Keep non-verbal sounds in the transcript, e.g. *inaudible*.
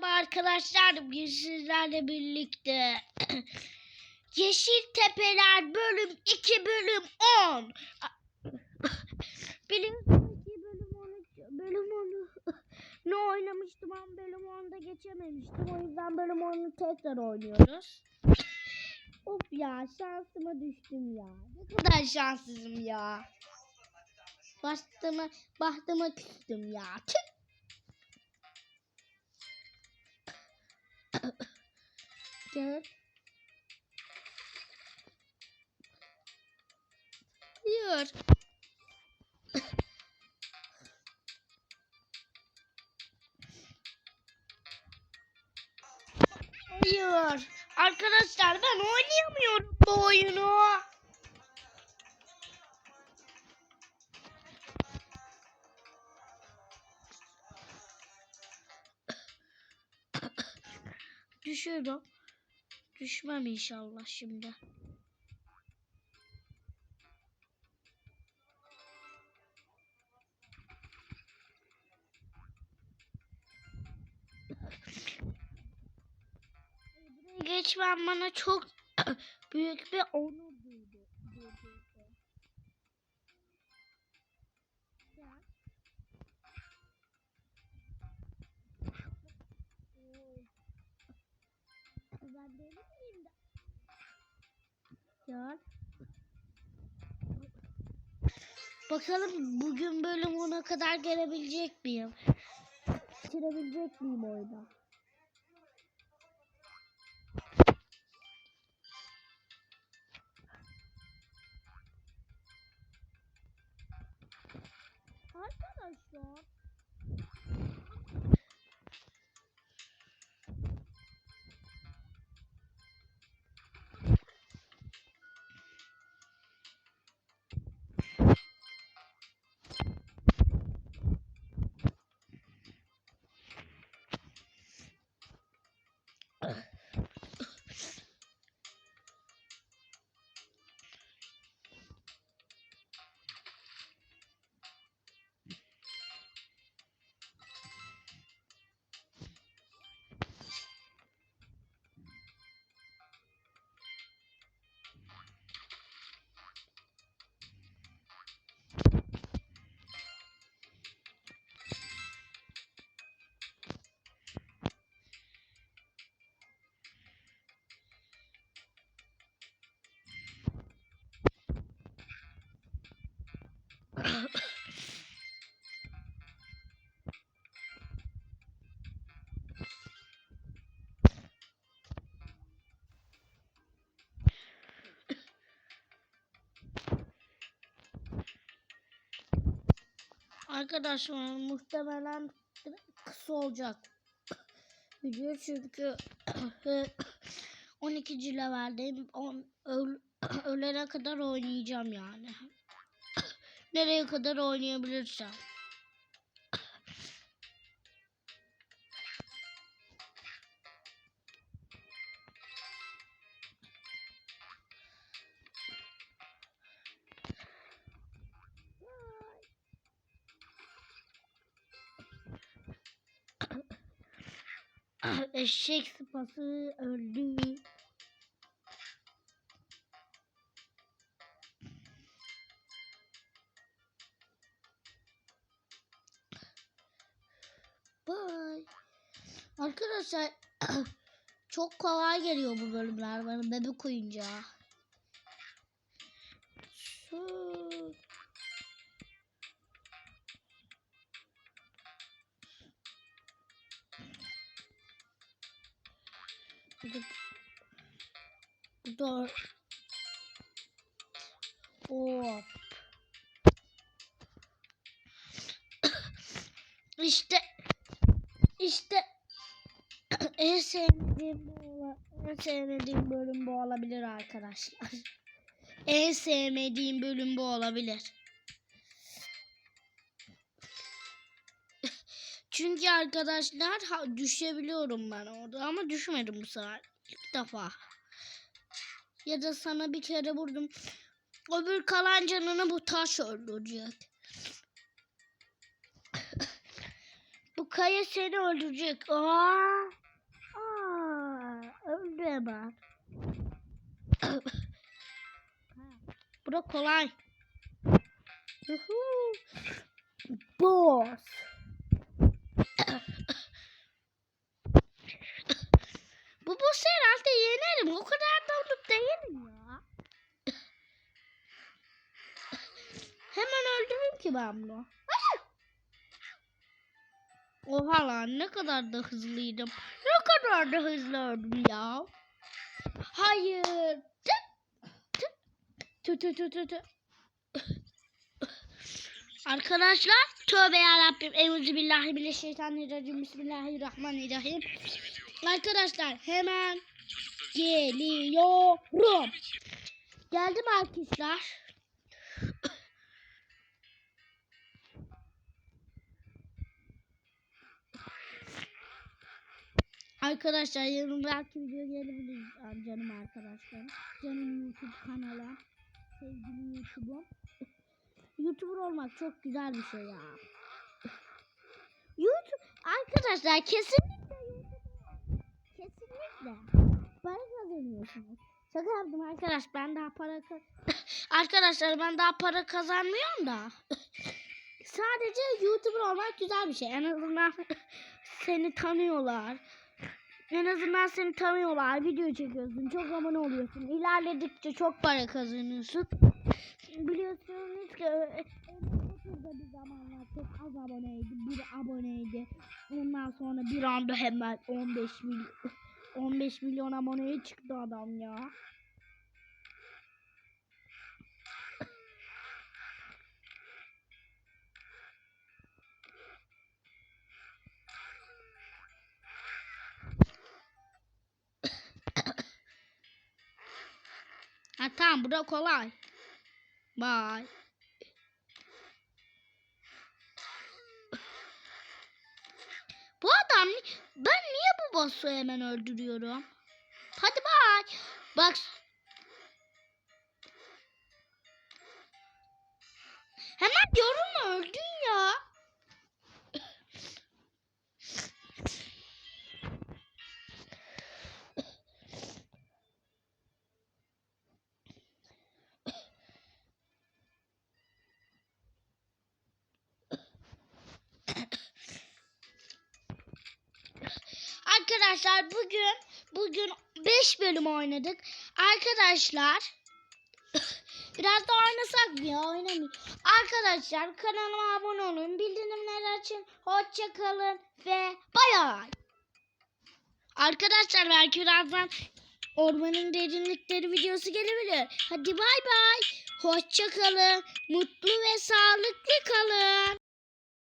Merhaba arkadaşlar, bugün sizlerle birlikte *clears throat* Yeşil Tepeler bölüm 2 bölüm 10 Biliyorsunuz ki bölüm 10 bölüm 10'u *laughs* ne oynamıştım ama bölüm 10'da geçememiştim. O yüzden bölüm 10'u tekrar oynuyoruz. Of ya şansıma düştüm ya. Ne kadar şanssızım ya. Bastıma, bahtıma küstüm ya. Tüh. Gel. Hayır. Hayır. Arkadaşlar ben oynayamıyorum bu oyunu. Düşüyorum. Düşmem inşallah şimdi. Geçmem bana çok *coughs* büyük bir onur Ben deli miyim de? Ya. Bakalım bugün bölüm 10'a kadar gelebilecek miyim? Bitirebilecek miyim oyunu? Arkadaşlar muhtemelen kısa olacak. Video çünkü *clears throat* 12. leveldeyim. On, öl, *clears throat* ölene kadar oynayacağım yani. Nereye kadar oynayabilirsem. *coughs* Eşek sıpası öldü. Arkadaşlar *clears throat* çok kolay geliyor bu bölümler bana bebek oyuncağı. Su. Bu da Hop. İşte işte en sevmediğim bu en sevmediğim bölüm bu olabilir arkadaşlar. *laughs* En sevmediğim bölüm bu olabilir. *laughs* Çünkü arkadaşlar ha, düşebiliyorum ben orada ama düşmedim bu sefer. İlk defa. Ya da sana bir kere vurdum. Öbür kalan canını bu taş öldürecek. *laughs* Bu kaya seni öldürecek. Aa, öldü hemen. *coughs* Bura kolay. Boss. *coughs* Bu boss herhalde yenerim. O kadar da olup değilim ya. *coughs* Hemen öldürürüm ki ben bunu. Oha lan ne kadar da hızlıydım. Kadar da hızlı öldüm ya. Hayır. Tü tü tü tü tü. Arkadaşlar tövbe yarabbim. Euzubillahimineşşeytanirracim. Bismillahirrahmanirrahim. Arkadaşlar hemen geliyorum. Geldim arkadaşlar. Arkadaşlar yarın belki video gelebilir canım arkadaşlar. Canım YouTube kanalı. Sevgili YouTube'um. YouTuber olmak çok güzel bir şey ya. YouTube arkadaşlar kesinlikle kesinlikle para kazanıyorsunuz. Şaka yaptım arkadaş ben daha para ka- *coughs* arkadaşlar ben daha para kazanmıyorum da. Sadece YouTuber olmak güzel bir şey. En azından *laughs* seni tanıyorlar. En azından seni tanıyorlar. Video çekiyorsun. Çok abone oluyorsun. İlerledikçe çok para kazanıyorsun. Biliyorsunuz ki e, Burada bir zamanlar çok az aboneydi. Bir aboneydi. Ondan sonra bir anda hemen 15 milyon 15 milyon aboneye çıktı adam ya. Tamam bu da kolay. Bye. Bu adam ben niye bu boss'u hemen öldürüyorum? Hadi bye. Bak. Arkadaşlar bugün bugün 5 bölüm oynadık. Arkadaşlar *laughs* biraz da oynasak mı ya oynamayayım. Arkadaşlar kanalıma abone olun. Bildirimleri açın. Hoşça kalın ve bay bay. Arkadaşlar belki birazdan ormanın derinlikleri videosu gelebilir. Hadi bay bay. Hoşça kalın. Mutlu ve sağlıklı kalın.